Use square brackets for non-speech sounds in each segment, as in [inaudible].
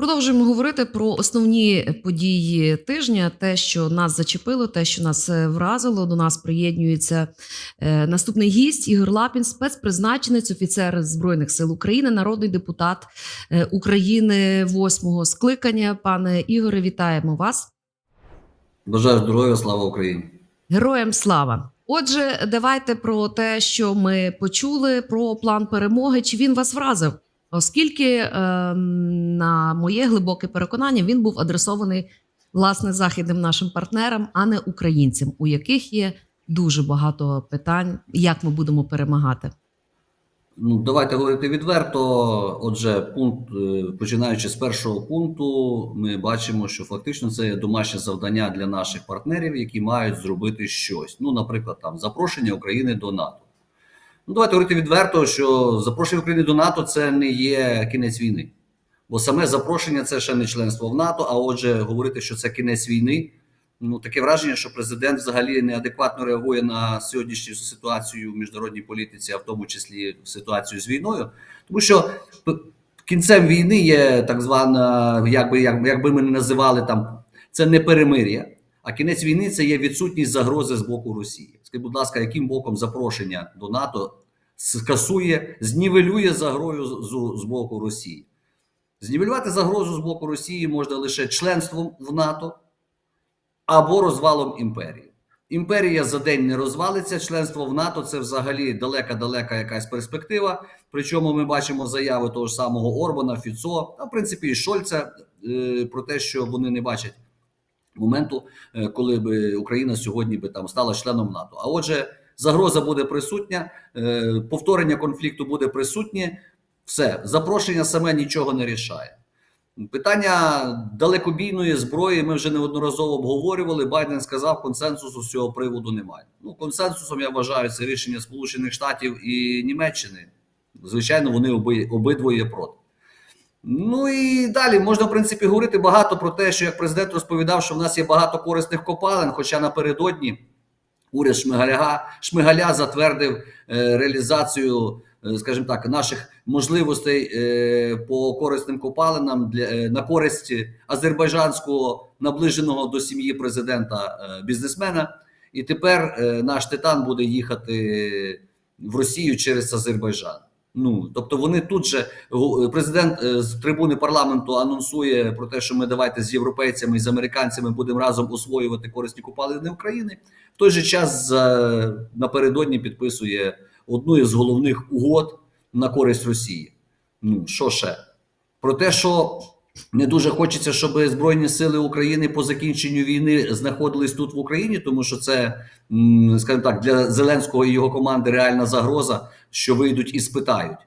Продовжуємо говорити про основні події тижня, те, що нас зачепило, те, що нас е, вразило. До нас приєднюється е, наступний гість Ігор Лапін, спецпризначенець, офіцер збройних сил України, народний депутат е, України восьмого скликання. Пане Ігоре, вітаємо вас. Бажаю здоров'я, слава Україні. Героям слава! Отже, давайте про те, що ми почули про план перемоги. Чи він вас вразив? Оскільки, е, на моє глибоке переконання, він був адресований власне західним нашим партнерам, а не українцям, у яких є дуже багато питань, як ми будемо перемагати. Ну, давайте говорити відверто. Отже, пункт, е, починаючи з першого пункту, ми бачимо, що фактично це є домашнє завдання для наших партнерів, які мають зробити щось. Ну, наприклад, там запрошення України до НАТО. Ну, давайте говорити відверто, що запрошення України до НАТО це не є кінець війни. Бо саме запрошення це ще не членство в НАТО. А отже, говорити, що це кінець війни. Ну, таке враження, що президент взагалі неадекватно реагує на сьогоднішню ситуацію в міжнародній політиці, а в тому числі ситуацію з війною. Тому що кінцем війни є так звана, як би, як, як би ми не називали там, це не перемир'я, а кінець війни це є відсутність загрози з боку Росії. Скажіть, будь ласка, яким боком запрошення до НАТО скасує, знівелює загрозу з, боку Росії? Знівелювати загрозу з боку Росії можна лише членством в НАТО або розвалом імперії. Імперія за день не розвалиться. Членство в НАТО це взагалі далека-далека якась перспектива. Причому ми бачимо заяви того ж самого Орбана, Фіцо, а в принципі і Шольца е, про те, що вони не бачать моменту, е, коли би Україна сьогодні би там стала членом НАТО. А отже, загроза буде присутня, е, повторення конфлікту буде присутнє. Все, запрошення саме нічого не рішає. Питання далекобійної зброї ми вже неодноразово обговорювали. Байден сказав, консенсусу з цього приводу немає. Ну, консенсусом я вважаю це рішення Сполучених Штатів і Німеччини. Звичайно, вони оби, обидвоє проти. Ну і далі можна, в принципі, говорити багато про те, що як президент розповідав, що в нас є багато корисних копалин, хоча напередодні уряд Шмигаля, Шмигаля затвердив е, реалізацію, е, скажімо так, наших можливостей е, по корисним копалинам для на користь азербайджанського наближеного до сім'ї президента бізнесмена. І тепер наш титан буде їхати в Росію через Азербайджан. Ну тобто вони тут же президент е, з трибуни парламенту анонсує про те, що ми давайте з європейцями і з американцями будемо разом освоювати корисні копалини України. В той же час напередодні підписує одну із головних угод на користь Росії. Ну що ще? Про те, що не дуже хочеться, щоб Збройні сили України по закінченню війни знаходились тут в Україні, тому що це, скажімо так, для Зеленського і його команди реальна загроза, що вийдуть і спитають.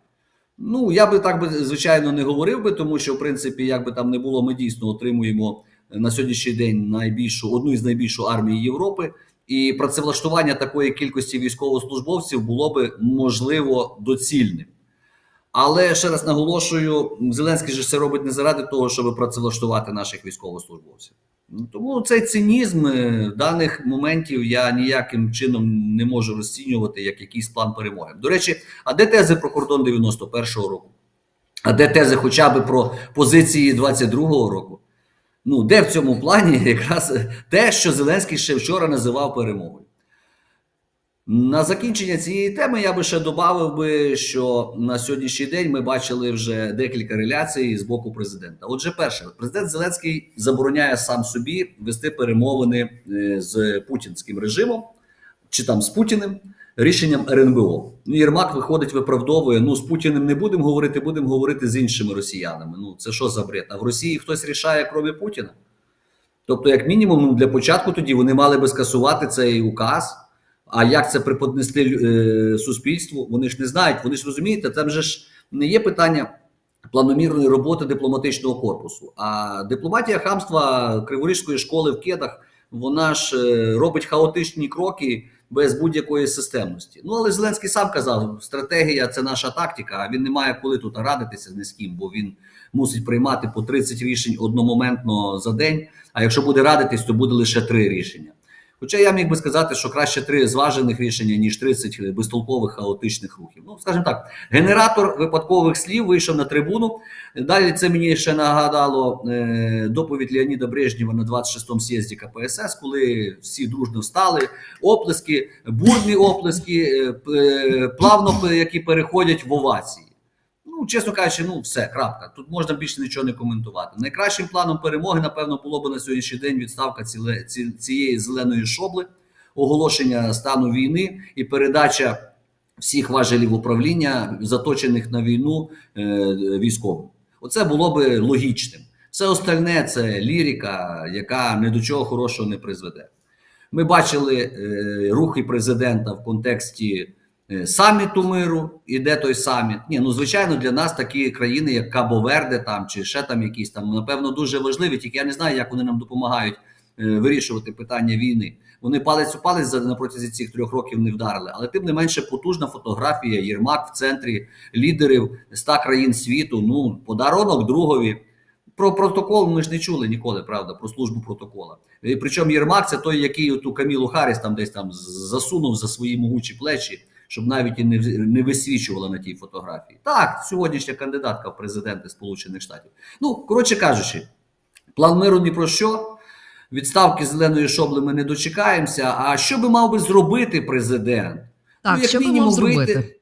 Ну, я би так би звичайно не говорив би, тому що, в принципі, як би там не було, ми дійсно отримуємо на сьогоднішній день найбільшу одну із найбільшу армій Європи. І працевлаштування такої кількості військовослужбовців було би можливо доцільним. Але ще раз наголошую, Зеленський же це робить не заради того, щоб працевлаштувати наших військовослужбовців. Ну, Тому цей цинізм е, даних моментів я ніяким чином не можу розцінювати як якийсь план перемоги. До речі, а де тези про кордон 91-го року? А де тези хоча б про позиції 22-го року? Ну, де в цьому плані якраз те, що Зеленський ще вчора називав перемогою? На закінчення цієї теми я би ще додав би, що на сьогоднішній день ми бачили вже декілька реляцій з боку президента. Отже, перше, президент Зеленський забороняє сам собі вести перемовини е, з путінським режимом чи там з Путіним рішенням РНБО. Ну, Єрмак виходить, виправдовує: ну з Путіним не будемо говорити, будемо говорити з іншими росіянами. Ну це що за бред? А в Росії хтось рішає, крім Путіна? Тобто, як мінімум, для початку тоді вони мали би скасувати цей указ. А як це преподнести е, суспільству? Вони ж не знають. Вони ж розумієте, там же ж не є питання планомірної роботи дипломатичного корпусу. А дипломатія хамства Криворізької школи в кедах вона ж е, робить хаотичні кроки без будь-якої системності. Ну але Зеленський сам казав, стратегія це наша тактика. А він не має коли тут радитися ні з ким, бо він мусить приймати по 30 рішень одномоментно за день. А якщо буде радитись, то буде лише три рішення. Хоча я міг би сказати, що краще три зважених рішення, ніж 30 безтолкових хаотичних рухів. Ну, скажімо так, генератор випадкових слів вийшов на трибуну. Далі це мені ще нагадало е, доповідь Леоніда Брежнєва на 26-му з'їзді КПСС, коли всі дружно встали, оплески, бурні оплески, е, е, плавно які переходять в овації. Ну, чесно кажучи, ну все, крапка. Тут можна більше нічого не коментувати. Найкращим планом перемоги, напевно, було б на сьогоднішній день відставка ціле, ці, цієї зеленої шобли, оголошення стану війни і передача всіх важелів управління, заточених на війну е, військовим. Оце було би логічним. Все остальне це лірика, яка ні до чого хорошого не призведе. Ми бачили е, рухи президента в контексті саміту миру, і де той саміт. Ні, ну звичайно, для нас такі країни, як Кабо Верде, там чи ще там якісь там, напевно, дуже важливі. Тільки я не знаю, як вони нам допомагають е, вирішувати питання війни. Вони палець у палець на протязі цих трьох років не вдарили, але тим не менше потужна фотографія. Єрмак в центрі лідерів ста країн світу. Ну, подарунок другові. Про протокол ми ж не чули ніколи, правда, про службу протокола. І причому Єрмак це той, який ту Камілу Харріс там десь там засунув за свої могучі плечі, щоб навіть і не, висвічувала на тій фотографії. Так, сьогоднішня кандидатка в президенти Сполучених Штатів. Ну, коротше кажучи, план миру ні про що. Відставки зеленої шобли ми не дочекаємося. А що би мав би зробити президент? Так, Ну, як що би мінімум, мав зробити?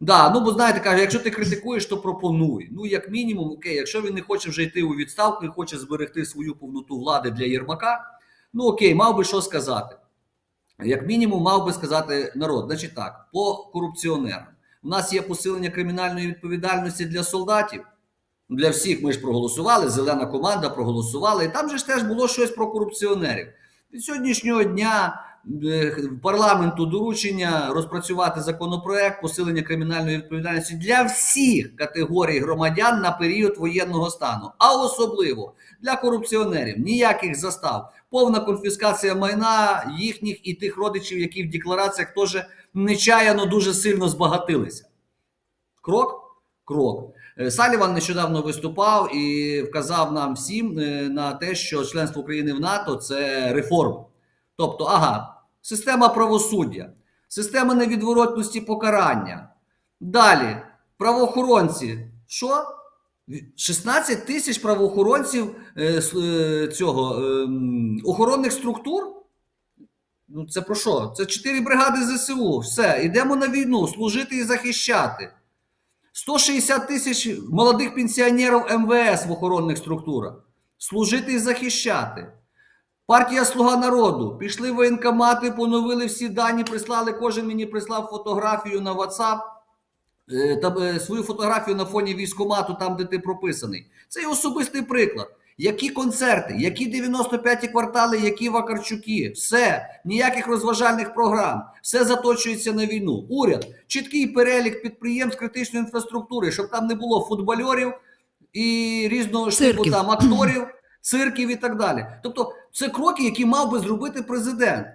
Да, ну бо знаєте, каже, якщо ти критикуєш, то пропонуй. Ну, як мінімум, окей, якщо він не хоче вже йти у відставку і хоче зберегти свою повноту влади для Єрмака, ну окей, мав би що сказати. Як мінімум, мав би сказати народ. Значить так, по корупціонерам. У нас є посилення кримінальної відповідальності для солдатів. Для всіх ми ж проголосували, зелена команда проголосувала, і там же ж теж було щось про корупціонерів. Від сьогоднішнього дня парламенту доручення розпрацювати законопроект посилення кримінальної відповідальності для всіх категорій громадян на період воєнного стану, а особливо для корупціонерів. Ніяких застав, повна конфіскація майна їхніх і тих родичів, які в деклараціях теж нечаяно дуже сильно збагатилися. Крок, крок. Е, Саліван нещодавно виступав і вказав нам всім е, на те, що членство України в НАТО це реформа. Тобто, ага, система правосуддя, система невідворотності покарання. Далі, правоохоронці. Що? 16 тисяч правоохоронців е, е, цього ем, охоронних структур? Ну, це про що? Це 4 бригади ЗСУ. Все, йдемо на війну, служити і захищати. 160 тисяч молодих пенсіонерів МВС в охоронних структурах. Служити і захищати. Партія Слуга народу. Пішли в воєнкомати, поновили всі дані, прислали, кожен мені прислав фотографію на WhatsApp. е, Та е, свою фотографію на фоні військомату, там, де ти прописаний. Це особистий приклад. Які концерти, які 95-ті квартали, які Вакарчуки, все, ніяких розважальних програм, все заточується на війну. Уряд, чіткий перелік підприємств критичної інфраструктури, щоб там не було футбольорів і різного штибу там акторів, цирків і так далі. Тобто, це кроки, які мав би зробити президент.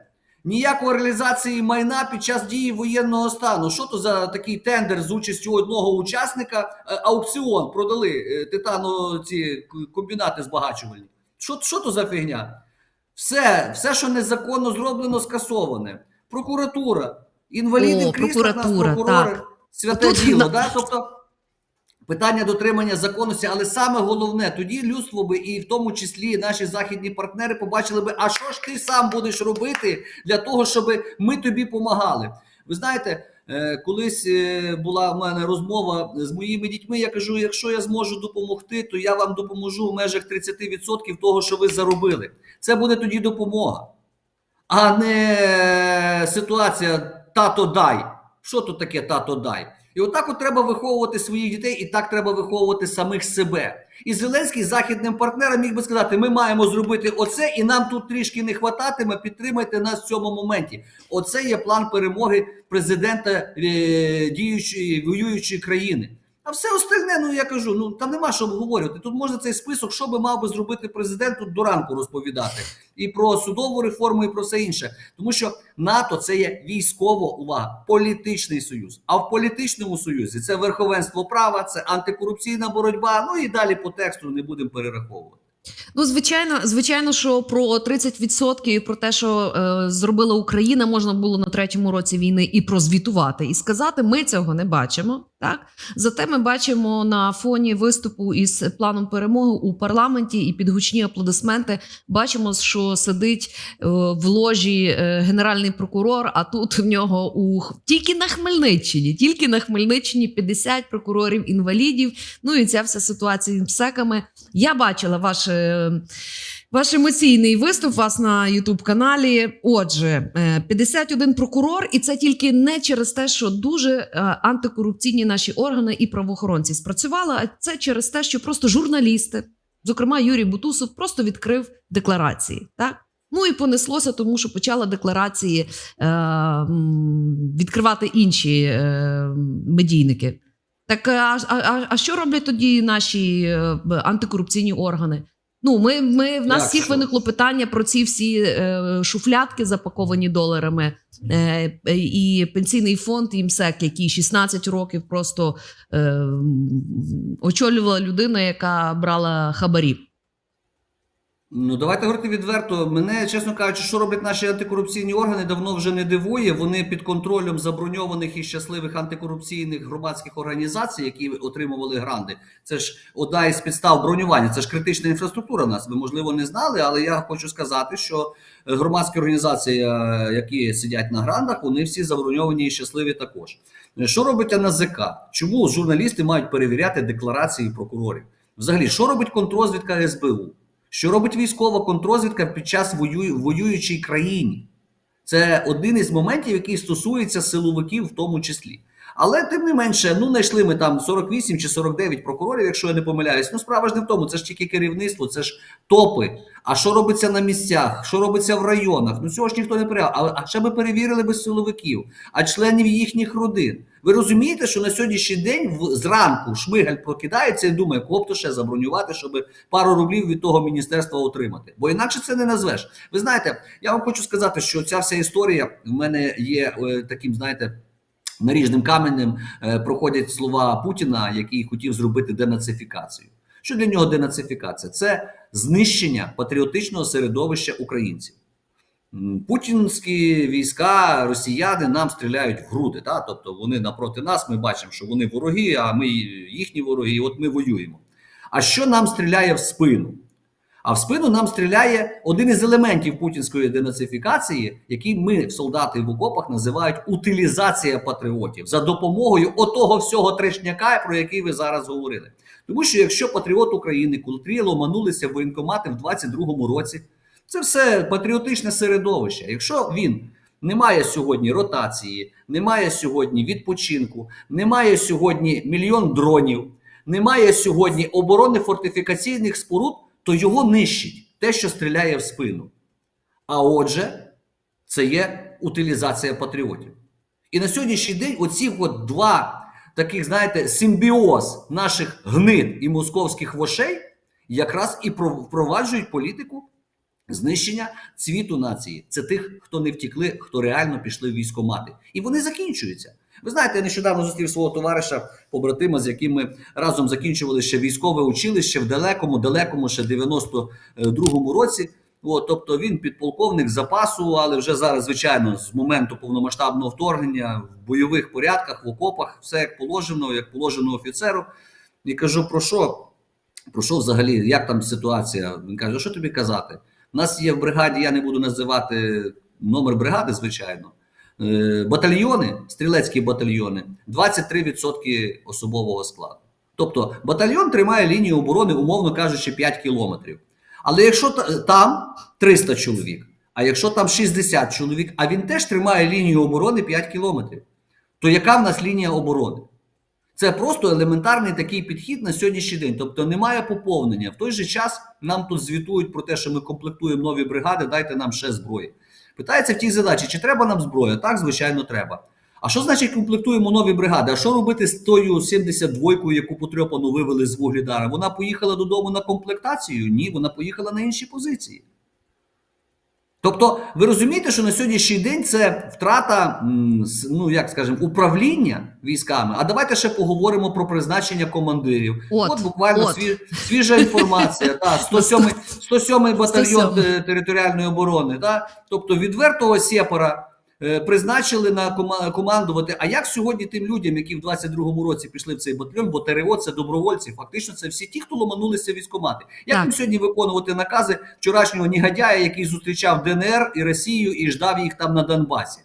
Ніякої реалізації майна під час дії воєнного стану. Що то за такий тендер з участю одного учасника? Е, Аукціон продали е, титану ці комбінати збагачувальні. Що, що то за фігня? Все, все, що незаконно зроблено, скасоване. Прокуратура, інваліди О, нас прокуратура, прокурори, так. святе діло. Да? Тобто питання дотримання законності, але саме головне, тоді людство би і в тому числі наші західні партнери побачили би, а що ж ти сам будеш робити для того, щоб ми тобі помагали. Ви знаєте, е, колись е, була в мене розмова з моїми дітьми. Я кажу: якщо я зможу допомогти, то я вам допоможу в межах 30% того, що ви заробили. Це буде тоді допомога, а не ситуація тато дай. Що тут таке тато дай? І отак от треба виховувати своїх дітей, і так треба виховувати самих себе. І Зеленський західним партнерам міг би сказати: ми маємо зробити оце, і нам тут трішки не хвататиме. Підтримайте нас в цьому моменті. Оце є план перемоги президента е, діючої воюючої країни. А все остальне, ну я кажу, ну там нема що обговорювати. Тут можна цей список, що би мав би зробити президент тут до ранку розповідати. І про судову реформу, і про все інше. Тому що НАТО це є військово увага, політичний союз. А в політичному союзі це верховенство права, це антикорупційна боротьба. Ну і далі по тексту не будемо перераховувати. Ну, звичайно, звичайно, що про 30% і про те, що е, зробила Україна, можна було на третьому році війни і прозвітувати, і сказати, ми цього не бачимо. Так зате ми бачимо на фоні виступу із планом перемоги у парламенті і під гучні аплодисменти. Бачимо, що сидить е, в ложі е, генеральний прокурор. А тут в нього у тільки на Хмельниччині, тільки на Хмельниччині 50 прокурорів інвалідів. Ну і ця вся ситуація з МСЕКами. Я бачила ваш, е, ваш емоційний виступ вас на Ютуб каналі. Отже, е, 51 прокурор, і це тільки не через те, що дуже е, антикорупційні наші органи і правоохоронці спрацювали, а це через те, що просто журналісти, зокрема Юрій Бутусов, просто відкрив декларації. Так. Ну і понеслося, тому що почала декларації е, відкривати інші е, медійники. Так а, а- а що роблять тоді наші е, антикорупційні органи? Ну, ми, ми в нас Як всіх що? виникло питання про ці всі е, шуфлятки, запаковані доларами, е, е, і пенсійний фонд і МСЕК, який 16 років просто е, очолювала людина, яка брала хабарі. Ну, давайте говорити відверто. Мене, чесно кажучи, що роблять наші антикорупційні органи, давно вже не дивує. Вони під контролем заброньованих і щасливих антикорупційних громадських організацій, які отримували гранди. Це ж одна із підстав бронювання. Це ж критична інфраструктура. Нас ви можливо не знали, але я хочу сказати, що е, громадські організації, е, які сидять на грандах, вони всі заброньовані і щасливі також. Е, Що робить НАЗК? Чому журналісти мають перевіряти декларації прокурорів? Взагалі, що робить контрозвідка СБУ? Що робить військова контрозвідка під час вою... воюючій країні? Це один із моментів, який стосується силовиків в тому числі. Але тим не менше, ну знайшли ми там 48 чи 49 прокурорів, якщо я не помиляюсь. Ну справа ж не в тому, це ж тільки керівництво, це ж топи. А що робиться на місцях, що робиться в районах? Ну цього ж ніхто не перевіряв. А, ще би перевірили без силовиків, а членів їхніх родин. Ви розумієте, що на сьогоднішній день зранку Шмигаль прокидається і думає, кого б то ще забронювати, щоб пару рублів від того міністерства отримати. Бо інакше це не назвеш. Ви знаєте, я вам хочу сказати, що ця вся історія в мене є е, таким, знаєте. Наріжним каменем е, проходять слова Путіна, який хотів зробити денацифікацію. Що для нього денацифікація? Це знищення патріотичного середовища українців. Путінські війська, росіяни нам стріляють в груди. Та? Тобто вони напроти нас, ми бачимо, що вони вороги, а ми їхні вороги, і от ми воюємо. А що нам стріляє в спину? А в спину нам стріляє один із елементів путінської денацифікації, який ми, солдати в окопах, називають утилізація патріотів за допомогою отого всього трешняка, про який ви зараз говорили. Тому що якщо патріот України, котрі ломанулися в воєнкомати в 22-му році, це все патріотичне середовище. Якщо він не має сьогодні ротації, не має сьогодні відпочинку, не має сьогодні мільйон дронів, немає сьогодні оборони фортифікаційних споруд, то його нищить те, що стріляє в спину. А отже, це є утилізація патріотів. І на сьогоднішній день оці от два таких, знаєте, симбіоз наших гнид і московських вошей якраз і про- впроваджують політику знищення цвіту нації. Це тих, хто не втікли, хто реально пішли в військомати. І вони закінчуються. Ви знаєте, я нещодавно зустрів свого товариша, побратима, з яким ми разом закінчували ще військове училище в далекому, далекому, ще 92-му році. От, тобто він підполковник запасу, але вже зараз, звичайно, з моменту повномасштабного вторгнення в бойових порядках, в окопах, все як положено, як положено офіцеру. І кажу, про що? Про що взагалі? Як там ситуація? Він каже: що тобі казати? У нас є в бригаді, я не буду називати номер бригади, звичайно. Е, Батальйони, стрілецькі батальйони, 23% особового складу. Тобто батальйон тримає лінію оборони, умовно кажучи, 5 кілометрів. Але якщо там 300 чоловік, а якщо там 60 чоловік, а він теж тримає лінію оборони 5 кілометрів, то яка в нас лінія оборони? Це просто елементарний такий підхід на сьогоднішній день. Тобто немає поповнення. В той же час нам тут звітують про те, що ми комплектуємо нові бригади, дайте нам ще зброї. Питається в тій задачі, чи треба нам зброя? Так, звичайно, треба. А що значить комплектуємо нові бригади? А що робити з тою 72-кою, яку потрьопану вивели з Вугледара? Вона поїхала додому на комплектацію? Ні, вона поїхала на інші позиції. Тобто, ви розумієте, що на сьогоднішній день це втрата, ну як скажемо, управління військами. А давайте ще поговоримо про призначення командирів. От, буквально от. сві- свіжа інформація. [laughs] Та, 107, 107 батальйон 107. е, територіальної оборони. Та? Тобто відвертого сепара призначили на кома- командувати. А як сьогодні тим людям, які в 22-му році пішли в цей батальйон, бо ТРО це добровольці, фактично це всі ті, хто ломанулися в військкомати. Як Так. їм сьогодні виконувати накази вчорашнього негодяя, який зустрічав ДНР і Росію і ждав їх там на Донбасі?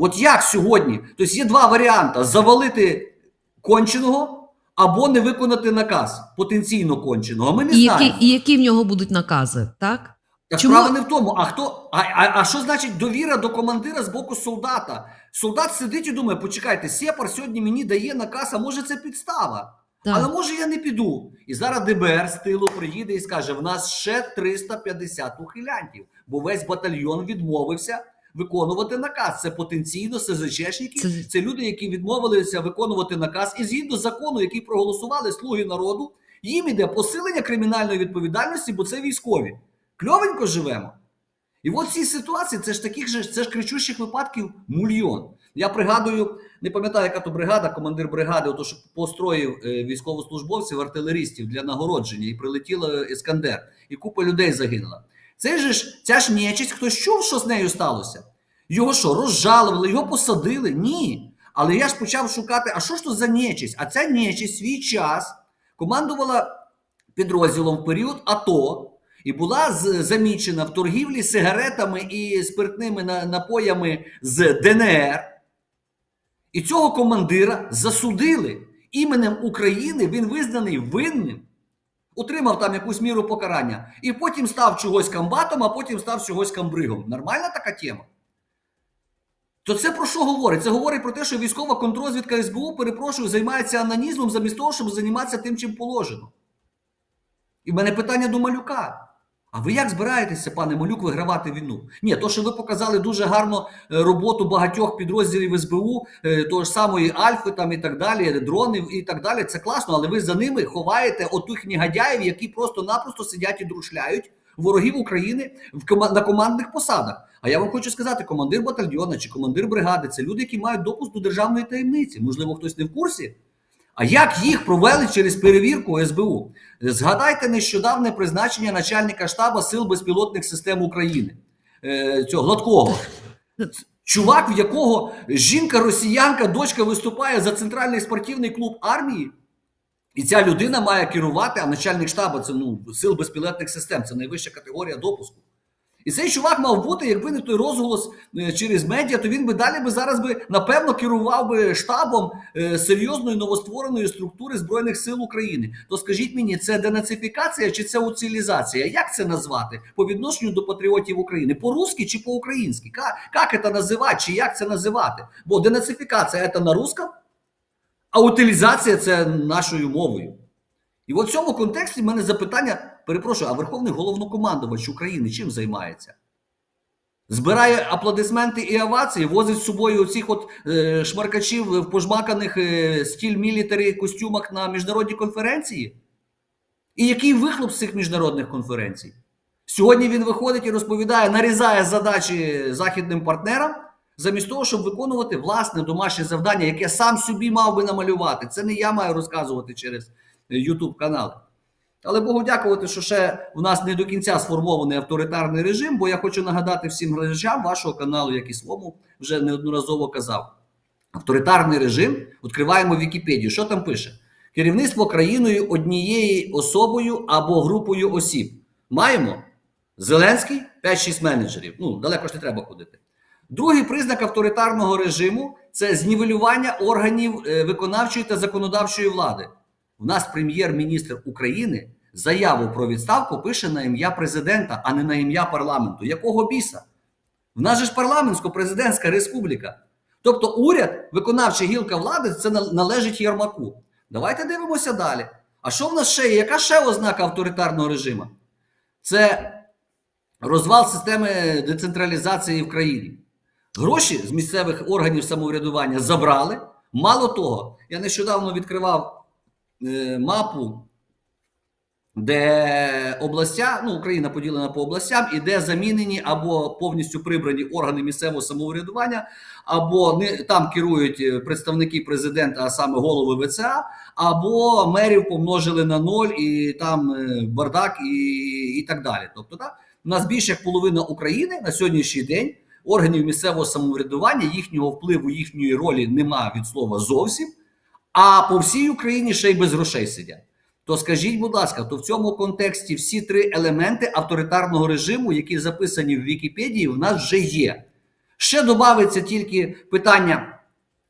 От як сьогодні? Тобто є два варіанти: завалити конченого або не виконати наказ потенційно конченого. Ми не І знаємо. які, і які в нього будуть накази, так? Так Чому- справа не в тому. А хто? А, а, а що значить довіра до командира з боку солдата? Солдат сидить і думає: почекайте, Сєпар сьогодні мені дає наказ, а може це підстава. Так. Але може я не піду. І зараз ДБР з тилу приїде і скаже: в нас ще 350 ухилянтів, бо весь батальйон відмовився виконувати наказ. Це потенційно СЗЧшники, Це- це люди, які відмовилися виконувати наказ, і згідно закону, який проголосували слуги народу, їм іде посилення кримінальної відповідальності, бо це військові. Кльовенько живемо. І от в цій ситуації це ж таких же це ж кричущих випадків мільйон. Я пригадую, не пам'ятаю, яка то бригада, командир бригади, ото що построїв е, військовослужбовців, артилеристів для нагородження, і прилетіло Іскандер, і купа людей загинула. Це ж ця ж нечисть, хтось чув, що з нею сталося? Його що, розжалували, його посадили? Ні. Але я ж почав шукати, а що ж то за нечисть? А ця нечисть свій час командувала підрозділом в період АТО і була замічена в торгівлі сигаретами і спиртними напоями з ДНР. І цього командира засудили іменем України. Він визнаний винним, отримав там якусь міру покарання, і потім став чогось комбатом, а потім став чогось камбригом. Нормальна така тема? То це про що говорить? Це говорить про те, що військова контрозвідка СБУ, перепрошую, займається анонізмом замість того, щоб займатися тим, чим положено. І в мене питання до малюка. А ви як збираєтеся, пане Малюк, вигравати війну? Ні, то, що ви показали дуже гарно е, роботу багатьох підрозділів СБУ, е, того ж самої Альфи там і так далі, дронів і так далі, це класно, але ви за ними ховаєте отих негодяїв, які просто-напросто сидять і друшляють ворогів України на командних посадах. А я вам хочу сказати, командир батальйона чи командир бригади це люди, які мають допуск до державної таємниці. Можливо, хтось не в курсі. А як їх провели через перевірку СБУ? Згадайте нещодавне призначення начальника штабу Сил безпілотних систем України е, цього гладкого. Чувак, в якого жінка-росіянка, дочка виступає за центральний спортивний клуб армії, і ця людина має керувати, а начальник штабу це ну, сил безпілотних систем, це найвища категорія допуску. І цей чувак мав бути, якби не той розголос е, через медіа, то він би далі би зараз би напевно керував би штабом е, серйозної новоствореної структури Збройних сил України. То скажіть мені, це денацифікація чи це уцілізація? Як це назвати по відношенню до патріотів України? По-русски чи по-українськи? Ка- Як це називати, чи як це називати? Бо денацифікація це на русском, а утилізація це нашою мовою. І в цьому контексті в мене запитання: перепрошую, а Верховний головнокомандувач України чим займається? Збирає аплодисменти і овації, возить з собою оцих от е, шмаркачів в пожмаканих е, стіль мілітарі костюмах на міжнародні конференції? І який вихлоп з цих міжнародних конференцій? Сьогодні він виходить і розповідає, нарізає задачі західним партнерам, замість того, щоб виконувати власне домашнє завдання, яке сам собі мав би намалювати. Це не я маю розказувати через YouTube канали. Але Богу дякувати, що ще в нас не до кінця сформований авторитарний режим, бо я хочу нагадати всім глядачам вашого каналу, як і свому вже неодноразово казав. Авторитарний режим відкриваємо Вікіпедію. Що там пише? Керівництво країною однією особою або групою осіб. Маємо Зеленський 5-6 менеджерів. Ну, далеко ж не треба ходити. Другий признак авторитарного режиму це знівелювання органів е, виконавчої та законодавчої влади. У нас прем'єр-міністр України заяву про відставку пише на ім'я президента, а не на ім'я парламенту. Якого біса? В нас же ж парламентсько-президентська республіка. Тобто уряд, виконавча гілка влади, це належить Єрмаку. Давайте дивимося далі. А що в нас ще є? Яка ще ознака авторитарного режиму? Це розвал системи децентралізації в країні. Гроші з місцевих органів самоврядування забрали. Мало того, я нещодавно відкривав мапу де областя, ну Україна поділена по областям, і де замінені або повністю прибрані органи місцевого самоврядування, або не там керують е, представники президента, а саме голови ВЦА, або мерів помножили на ноль, і там е, бардак, і, і так далі. Тобто, так, у нас більше як половина України на сьогоднішній день органів місцевого самоврядування, їхнього впливу, їхньої ролі нема від слова зовсім. А по всій Україні ще й без грошей сидять. То скажіть, будь ласка, то в цьому контексті всі три елементи авторитарного режиму, які записані в Вікіпедії, в нас вже є. Ще додається тільки питання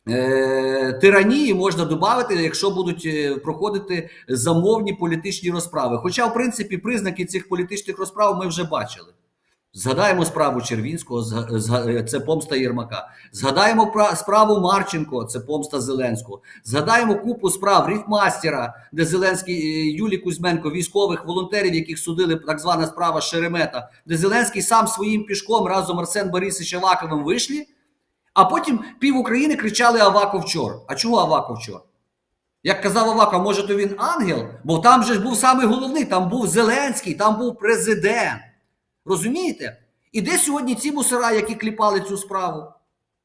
е, тиранії, можна додати, якщо будуть е, проходити замовні політичні розправи. Хоча, в принципі, признаки цих політичних розправ ми вже бачили. Згадаємо справу Червінського, це помста Єрмака. Згадаємо справу Марченко, це помста Зеленського. Згадаємо купу справ Ріфмастера, де Зеленський е, Юлій Кузьменко, військових волонтерів, яких судили так звана справа Шеремета, де Зеленський сам своїм пішком разом Арсен Борисович Аваковим вийшли, а потім пів України кричали Аваков чор. А чого Аваков чор? Як казав Аваков, може, то він ангел, бо там же ж був самий головний, там був Зеленський, там був президент. Розумієте? І де сьогодні ці мусора, які кліпали цю справу?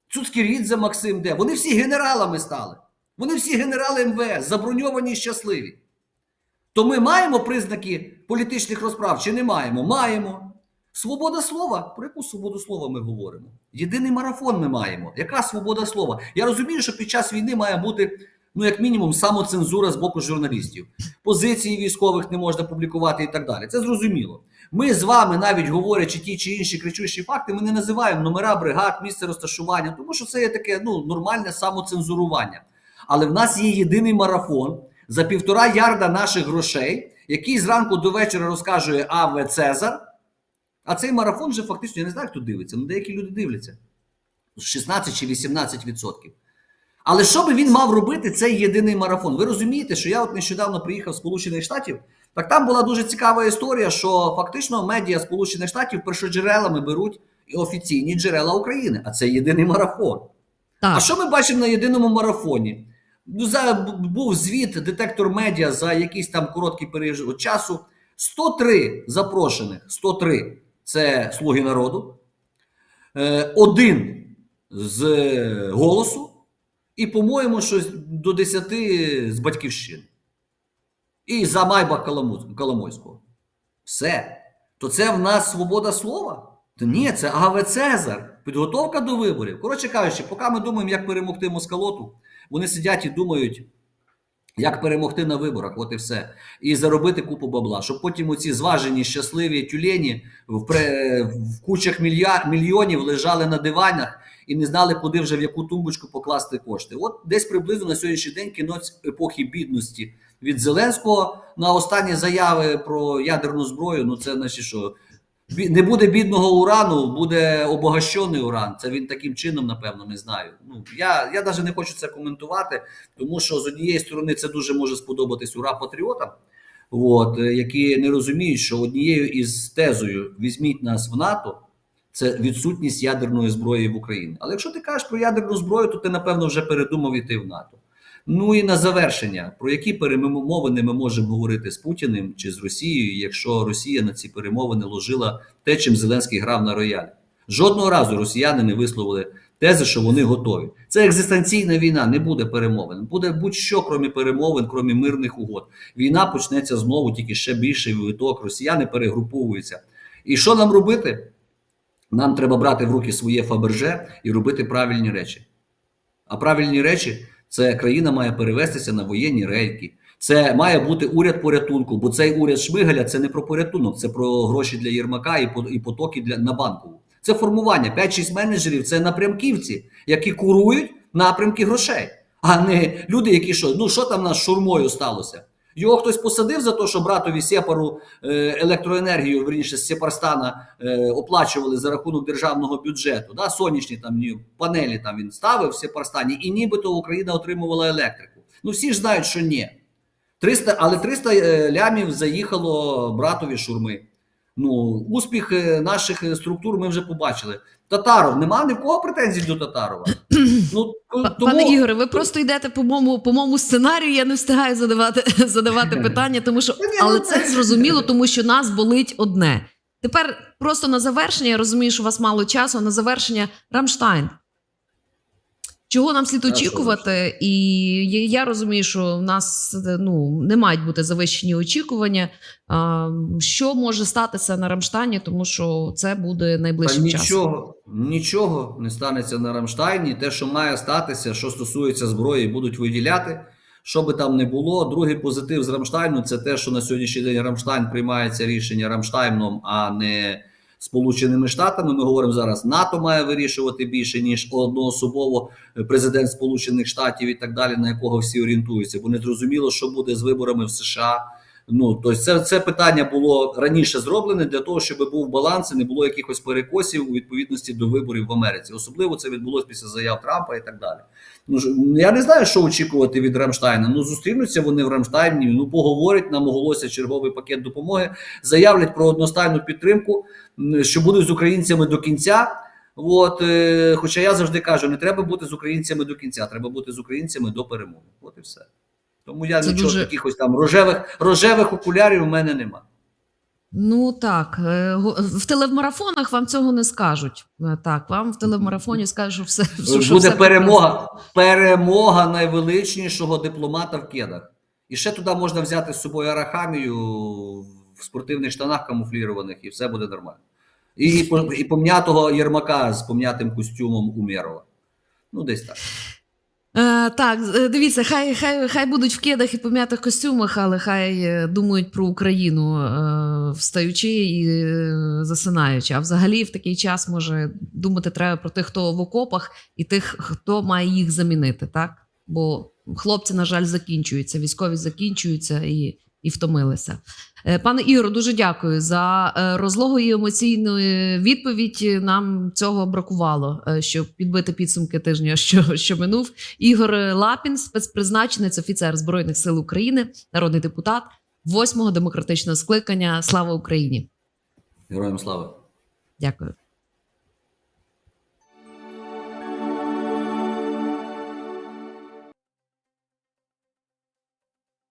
Цуцкірідзе Максим, де? Вони всі генералами стали. Вони всі генерали МВС, заброньовані і щасливі. То ми маємо признаки політичних розправ чи не маємо? Маємо. Свобода слова. Про яку свободу слова ми говоримо? Єдиний марафон ми маємо. Яка свобода слова? Я розумію, що під час війни має бути, ну, як мінімум, самоцензура з боку журналістів. Позиції військових не можна публікувати і так далі. Це зрозуміло. Ми з вами, навіть говорячи ті чи інші кричущі факти, ми не називаємо номера бригад, місце розташування, тому що це є таке ну, нормальне самоцензурування. Але в нас є єдиний марафон за півтора ярда наших грошей, який зранку до вечора розкаже Аве Цезар. А цей марафон вже фактично, я не знаю, хто дивиться, ну деякі люди дивляться. 16 чи 18 відсотків. Але що би він мав робити цей єдиний марафон? Ви розумієте, що я от нещодавно приїхав з Сполучених Штатів, так там була дуже цікава історія, що фактично медіа Сполучених Штатів першоджерелами беруть і офіційні джерела України, а це єдиний марафон. Так. А що ми бачимо на єдиному марафоні? Ну, за, був звіт детектор медіа за якийсь там короткий період часу. 103 запрошених, 103 це слуги народу, е, один з голосу, і, по-моєму, щось до 10 з батьківщини. І за Коломо- Коломойського. Все. То це в нас свобода слова? Та ні, це Аве Цезар, підготовка до виборів. Коротше кажучи, поки ми думаємо, як перемогти москалоту, вони сидять і думають, як перемогти на виборах, от і все. І заробити купу бабла, щоб потім оці зважені, щасливі тюлені в, в кучах мільйонів лежали на диванах і не знали, куди вже в яку тумбочку покласти кошти. От десь приблизно на сьогоднішній день кінець епохи бідності від Зеленського на останні заяви про ядерну зброю. Ну це значить, що не буде бідного урану, буде обогащений уран. Це він таким чином, напевно, не знаю. Ну я, я навіть не хочу це коментувати, тому що з однієї сторони це дуже може сподобатись ура патріотам. От, які не розуміють, що однією із тезою візьміть нас в НАТО це відсутність ядерної зброї в Україні. Але якщо ти кажеш про ядерну зброю, то ти напевно вже передумав іти в НАТО. Ну і на завершення, про які перемовини ми можемо говорити з Путіним чи з Росією, якщо Росія на ці перемовини ложила те, чим Зеленський грав на роялі. Жодного разу росіяни не висловили тези, що вони готові. Це екзистенційна війна, не буде перемовин. Буде будь-що, крім перемовин, крім мирних угод. Війна почнеться знову, тільки ще більший виток. Росіяни перегруповуються. І що нам робити? Нам треба брати в руки своє фаберже і робити правильні речі. А правильні речі це країна має перевестися на воєнні рейки. Це має бути уряд порятунку, бо цей уряд Шмигаля це не про порятунок, це про гроші для Єрмака і потоки для на банкову. Це формування. 5-6 менеджерів це напрямківці, які курують напрямки грошей, а не люди, які що, ну що там у нас шурмою сталося? Його хтось посадив за те, що братові Сепару е, електроенергію, верніше з Сепарстана е, оплачували за рахунок державного бюджету. Да? Сонячні там панелі там він ставив в Сепарстані, і нібито Україна отримувала електрику. Ну всі ж знають, що ні. 300, але 300 е, лямів заїхало братові шурми. Ну, успіх наших структур ми вже побачили. Татаров, нема ні в кого претензій до Татарова. [clears throat] Ну, тому... Пане Ігоре, ви просто йдете по моєму, по моєму сценарію. Я не встигаю задавати, [laughs] задавати питання, тому що але ну, це зрозуміло, тому що нас болить одне. Тепер просто на завершення, я розумію, що у вас мало часу. На завершення Рамштайн. Чого нам слід очікувати? І я- розумію, що в нас ну не мають бути завищені очікування. Що може статися на Рамштайні, тому що це буде Та найближчим часом. нічого, нічого не станеться на Рамштайні. Те, що має статися, що стосується зброї, будуть виділяти. Що би там не було, другий позитив з Рамштайну це те, що на сьогоднішній день Рамштайн приймається рішення Рамштайном, а не Сполученими Штатами. Ми говоримо зараз, НАТО має вирішувати більше ніж одноособово президент Сполучених Штатів і так далі, на якого всі орієнтуються. Бо не зрозуміло, що буде з виборами в США. Ну тобто це, це питання було раніше зроблене для того, щоб був баланс і не було якихось перекосів у відповідності до виборів в Америці. Особливо це відбулося після заяв Трампа і так далі. Ну я не знаю, що очікувати від Рамштайна. Ну зустрінуться вони в Рамштайні. Ну поговорять. Нам оголосять черговий пакет допомоги, заявлять про одностайну підтримку, що будуть з українцями до кінця. От, е, хоча я завжди кажу, не треба бути з українцями до кінця, треба бути з українцями до перемоги. От і все. Тому я Це нічого дуже- таких ось там рожевих, рожевих окулярів у мене нема. Ну так, е, в телемарафонах вам цього не скажуть. Е, Так, вам в телемарафоні скажуть, [laughs] що все що, Буде все перемога, перемога найвеличнішого дипломата в кедах. І ще туди можна взяти з собою арахамію в спортивних штанах камуфлірованих, і все буде нормально. І, і пом'ятого Єрмака з пом'ятим костюмом Умєрова. Ну, десь так. Е, так, е, дивіться, хай, хай, хай будуть в кедах і пом'ятих костюмах, але хай е, думають про Україну, встаючи і засинаючи. А взагалі в такий час може думати треба про тих, хто в окопах, і тих, хто має їх замінити, так? Бо хлопці, на жаль, закінчуються, військові закінчуються і, і втомилися. Е, Пане Ігору, дуже дякую за е, розлогу і емоційну е, відповідь. Нам цього бракувало, щоб підбити підсумки тижня, [laughs] що, що минув. Ігор Лапін, спецпризначенець, офіцер Збройних сил України, народний депутат, восьмого демократичного скликання. Слава Україні! Героям слава! Дякую.